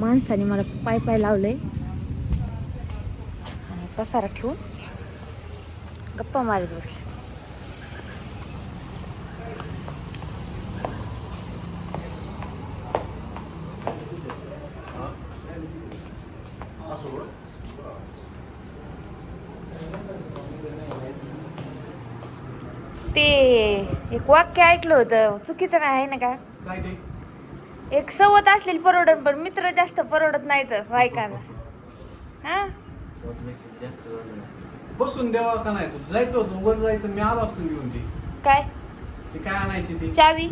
माणसाने मला पाय पाय लावलंय. आणि पसारा ठेवून गप्पा मारत बसले. ते एक वाक्य ऐकलं होतं चुकीचं नाही आहे ना का? काय एक सवत असलेली परवडत पण मित्र जास्त परवडत नाही तर बायकांना. हा? बसून द्यावा का नाही तू? जायचं होतं वर जायचं मी आलो असतो घेऊन ती. काय? ती काय आणायची ती? चावी?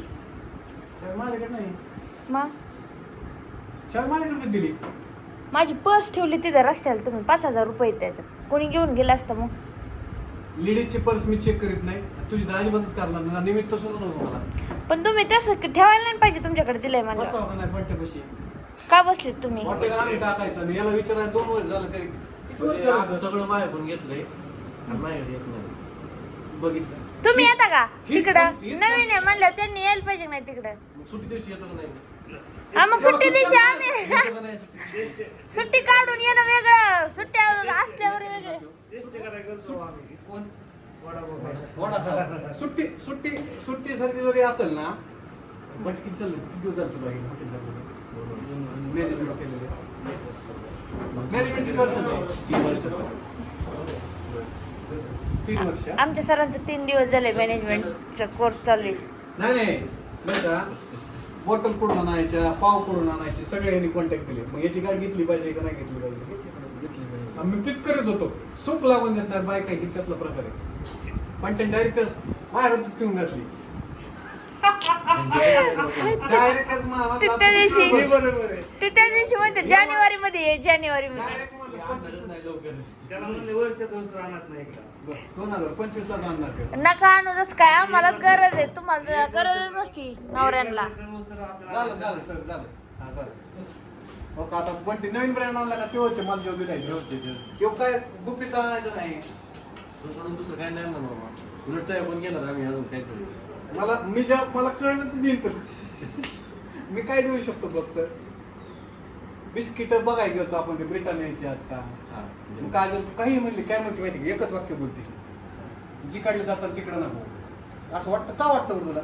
चावी माझ्याकडे नाही. मग चावी माझ्याकडे दिली. माझी पर्स ठेवली तिथं रस्त्याला तुम्ही पाच हजार रुपये त्याच्यात. कोणी घेऊन गेलं असतं मग? लेडीजची पर्स मी चेक करीत नाही. तुझी दाजीबद्दल करणार नाही. निमित्त सुद्धा नव्हतं मला. पण तुम्ही तसं ठेवायला नाही पाहिजे तुमच्याकडे दिलंय मला. बसावं का नाही पट्ट्यापाशी का बसलेत तुम्ही? हॉटेल आम्ही टाकायचं. आणि याला विचारायला दोन वर्ष झालं तरी. किती वर्ष म्हणजे आज झालं? सगळं माझ्याकडून घेतलंय आणि माझ्याकडे येत नाही. बघितलं. तुम्ही येता का? हीच तिकडं? नवीन आहे म्हणलं त्यांनी यायला पाहिजे नाही तिकडं. मग सुट्टी दिवशी येतो का नाही? हा मग सुट्टी दिवशी आम्ही येतो का नाही सुट्टी? सुट्टी काढून येणं वेगळं. सुट्ट्या असल्यावर वेगळं. कोण? वडापाव. सुट्टी सुट्टी सुट्टीसाठी जरी असेल ना बट किती चाललं? किती दिवस झालं तुला हॉटेल मॅनेजमेंट केलेलं. मॅनेजमेंट किती वर्ष तीन वर्ष. तीन वर्ष. आमच्या सरांचं तीन दिवस झाले मॅनेजमेंटचा कोर्स चालू आहे. नाही नाही. बरं का? बॉटल कुठून आणायच्या पाव कुठून आणायचे सगळे यांनी कॉन्टॅक्ट केले. मग याची काय घेतली पाहिजे का नाही घेतली पाहिजे? घेतली मी तीच करत होतो. सुख लागून देत नाही बाय काही त्यातला प्रकार आहे. पण ते डायरेक्टच बाहेरच ठेवून घातली डायरेक्टच ते त्या दिवशी- बरोबर आहे ते त्या दिवशी म्हणते जानेवारी मध्ये ये जानेवारी मध्ये डायरेक्ट म्हणलं आणतच पंचवीस- नाही लवकर. त्याला म्हणले वर्षात वस्तू आणत नाही का बरं, दोन हजार पंचवीस लाच आणणार ते. नका आणू जस काय आम्हालाच गरज आहे. तुम्हाला गरजच नसती नवऱ्यांना. झालं झालं सर झालं. हा का? आता पण ते नवीन ब्रँड आणला का? तेव्हाचे मला जेव दिलाय. तेव्हा काय गुपित आणायचं नाही? सोडून दुसरं काय नाही ना बाबा. उलट पण घेणार आम्ही? अजून काय करू? मला मी जेव्हा मला कळलं ते तर. मी काय देऊ शकतो फक्त? बिस्किट बघाय घेतो आपण ते ब्रिटानियाची. मग काय जर काही म्हणली काय म्हणते माहिती? एकच वाक्य बोलते. जिकडले जातात तिकडं नको. असं वाटतं का वाटतं तुला?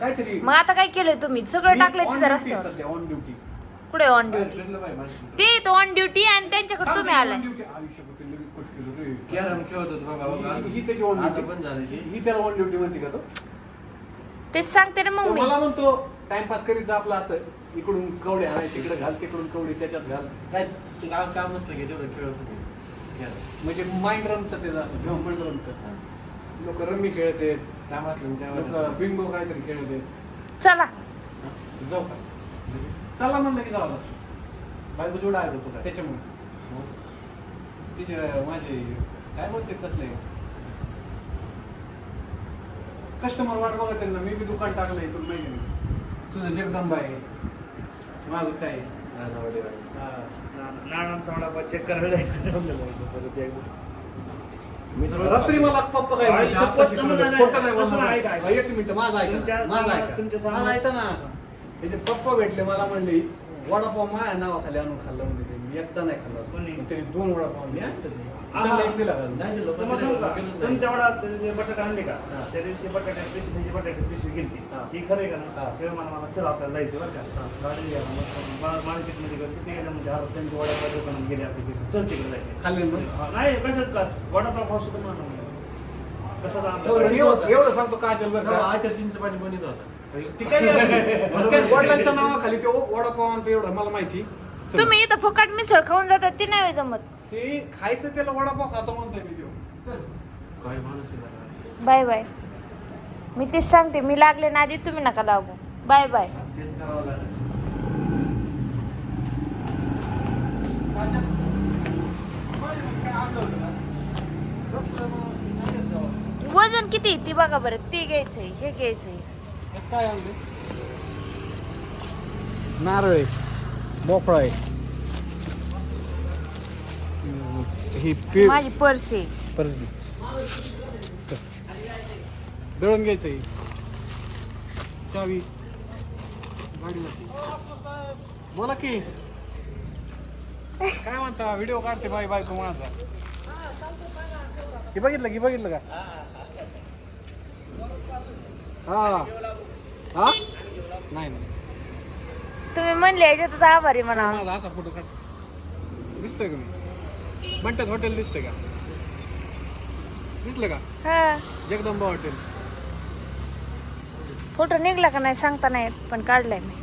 काहीतरी. मग आता काय केलंय तुम्ही? सगळं टाकलंय तिथं रस्त्यावर. सध्या ऑन ड्युटी कुठे ऑन ड्युटी. ते तो ऑन ड्युटी आणि त्यांच्याकडे तुम्ही आलाय. कॅरम खेळत होतो बाबा. ही- त्याची ऑन आता ड्युटी पण झालं ही त्याला ऑन ड्युटी म्हणते का तो? तेच सांगते ना मग तो मी. मला म्हणतो टाइमपास करीत जा आपला असं. इकडून कवडे आणाय तिकडे घाल तिकडून कवडे त्याच्यात घाल. काय तू काम काम नसलं की तेवढं खेळत होते. कॅरम. म्हणजे माइंड रमतं त्याचं माइंड रमतं. लोक रमी खेळत नाही. बिंगो काहीतरी खेळत. आहेत चला. हा, जाऊ का? चला म्हणलं की जाऊ बायको जेवढा आहे तो काय त्याच्यामुळे तिचे माझे काय बोलते तसले? कस्टमर वाट बघत आहे ना मी बी दुकान टाकलंय तुला माहिती नाही तुझं जगदंबा आहे. माझं काय आहे? आहे. हा. नानांचा वडापाव चेक करायला परत एकदा. रात्री मला पप्पा काय म्हणले, आत्ताशी. नाही, खोटं नाही तसं बोलणार. नाही काय. एक मिनिट माझं ऐका तुमच्या माझं ऐका तुमच्या माझं ऐका ना त्याचे पप्पा भेटले मला म्हणले वडापाव माझ्या नावाखाली आणून खाल्ला म्हणजे. मी एकदा नाही खाल्ला कोणी? पण त्यांनी दोन वडापाव आणले एकटाच नाही. हा. त्यांना एक दिला का? नाही दिलं, पण तुम्हाला सांगू का गेलोच नाही. तुमच्या वडात जे बटाटे आणले का हा. त्या दिवशी बटाट्या पिशवी त्याची बटाटे पिशवी हा. ही खरं आहे का हा. ना तेव्हा मला मला चल आपल्याला जायचं बरं हा. का गाडी घ्या मार्केटमध्ये गेलो किती गेलं म्हणजे आता त्यांच्या वडापाव दुकानात गेले आपली तिथे. चल तिकडे जायचं खाल्ले? हा, नाही कसं का वडापाव खाऊ सुद्धा म्हणा कसं एवढं एवढं- एवढं सांगतो काजल बरं तेव्हा का आचार चिंच पाणी बनत होता ती वडिलांच्या नावाखाली ते वडापाव आणतो एवढं मला माहिती. तुम्ही इथं फुकट मिसळ खाऊन जातात ते नाही जमत ते खायचं त्याला वडापाव खातो म्हणतोय मी तो चल. काय माणूस आहे जरा. बाय बाय मी तेच सांगते मी लागले ना आधी तुम्ही नका लागू बाय बाय तेच करावं लागेल माझ्या- माझ्या काय आणलं होतं ना? बसलं मग नाही जावं. वजन किती ती बघा बरं ते घ्यायचंय हे घ्यायचंय हे काय आणलं नारळ आहे मोकळा आहे हम्म, ही पे माझी पर्स आहे परस घे चल. दळून घ्यायचं ही चावी गाडीला बोला की काय म्हणता व्हिडिओ काढते बाई बायको माझा हे बघितलं की बघितलं का हा हा नाही नाही तुम्ही म्हणले याच्यातच आभारी म्हणा माझा असा फोटो काढ. दिसतोय का मी? हॉटेल दिसतंय का? दिसलं का? हा. जगदंबा हॉटेल फोटो निघला का नाही सांगता नाही पण काढलाय मी.